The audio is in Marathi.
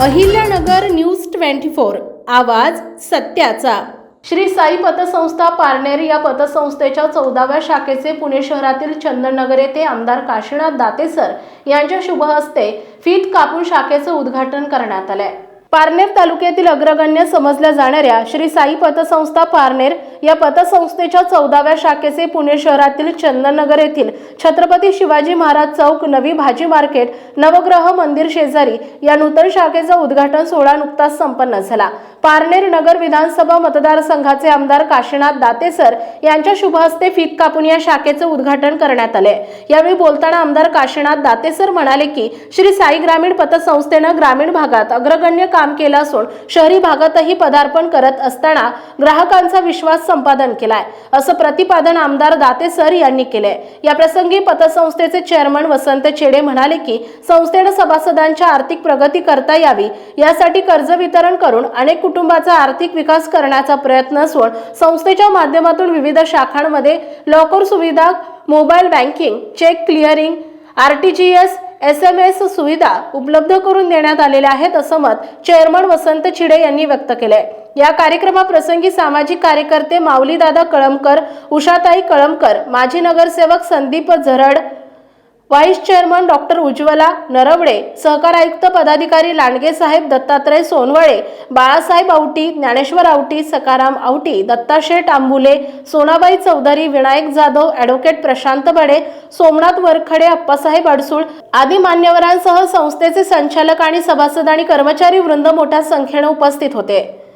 अहिल्यानगर न्यूज ट्वेंटी फोर आवाज सत्याचा. श्री साई पतसंस्था पारनेर या पतसंस्थेच्या चौदाव्या शाखेचे पुणे शहरातील चंदननगर येथे आमदार काशीनाथ दातेसर यांच्या शुभ हस्ते फीत कापून शाखेचं उद्घाटन करण्यात आलंय. पारनेर तालुक्यातील अग्रगण्य समजल्या जाणाऱ्या श्री साई पतसंस्था पारनेर या पतसंस्थेच्या चौदाव्या शाखेचे पुणे शहरातील चंदननगर येथील छत्रपती शिवाजी महाराज चौक नवी भाजी मार्केट नवग्रह मंदिर शेजारी या नूतन शाखेचा उद्घाटन सोहळा नुकताच संपन्न झाला. पारनेर नगर विधानसभा मतदारसंघाचे आमदार काशीनाथ दातेसर यांच्या शुभ हस्ते फीत कापून या शाखेचं उद्घाटन करण्यात आले. यावेळी बोलताना आमदार काशीनाथ दातेसर म्हणाले की श्री साई ग्रामीण पतसंस्थेनं ग्रामीण भागात अग्रगण्य काम केलं असून शहरी भागातही पदार्पण करत असताना ग्राहकांचा विश्वास संपादन केलाय असं प्रतिपादन आमदार दाते सर यांनी केले या प्रसंगी पतसंस्थेचे चेअरमन वसंत चेडे म्हणाले की संस्थेनं सभासदांच्या आर्थिक प्रगती करता यावी यासाठी कर्ज वितरण करून अनेक कुटुंबाचा आर्थिक विकास करण्याचा प्रयत्न असून संस्थेच्या माध्यमातून विविध शाखांमध्ये लॉकर सुविधा mobile banking cheque clearing R T G S S M S सुविधा उपलब्ध करून देण्यात आलेल्या आहेत असं मत चेअरमन वसंत चिडे यांनी व्यक्त केलंय. या कार्यक्रमाप्रसंगी सामाजिक कार्यकर्ते माऊलीदादा कळमकर उषाताई कळमकर माजी नगरसेवक Sandeep Zarad vice chairman doctor Ujjwala Narwade सहकार आयुक्त पदाधिकारी लांडगेसाहेब दत्तात्रय सोनवळे बाळासाहेब आवटी ज्ञानेश्वर आवटी सकाराम आवटी दत्ताशेठ आंबुले सोनाबाई चौधरी विनायक जाधव ॲडव्होकेट प्रशांत बडे सोमनाथ वरखडे अप्पासाहेब अडसूळ आदी मान्यवरांसह संस्थेचे संचालक आणि सभासद आणि कर्मचारी वृंद मोठ्या संख्येने उपस्थित होते.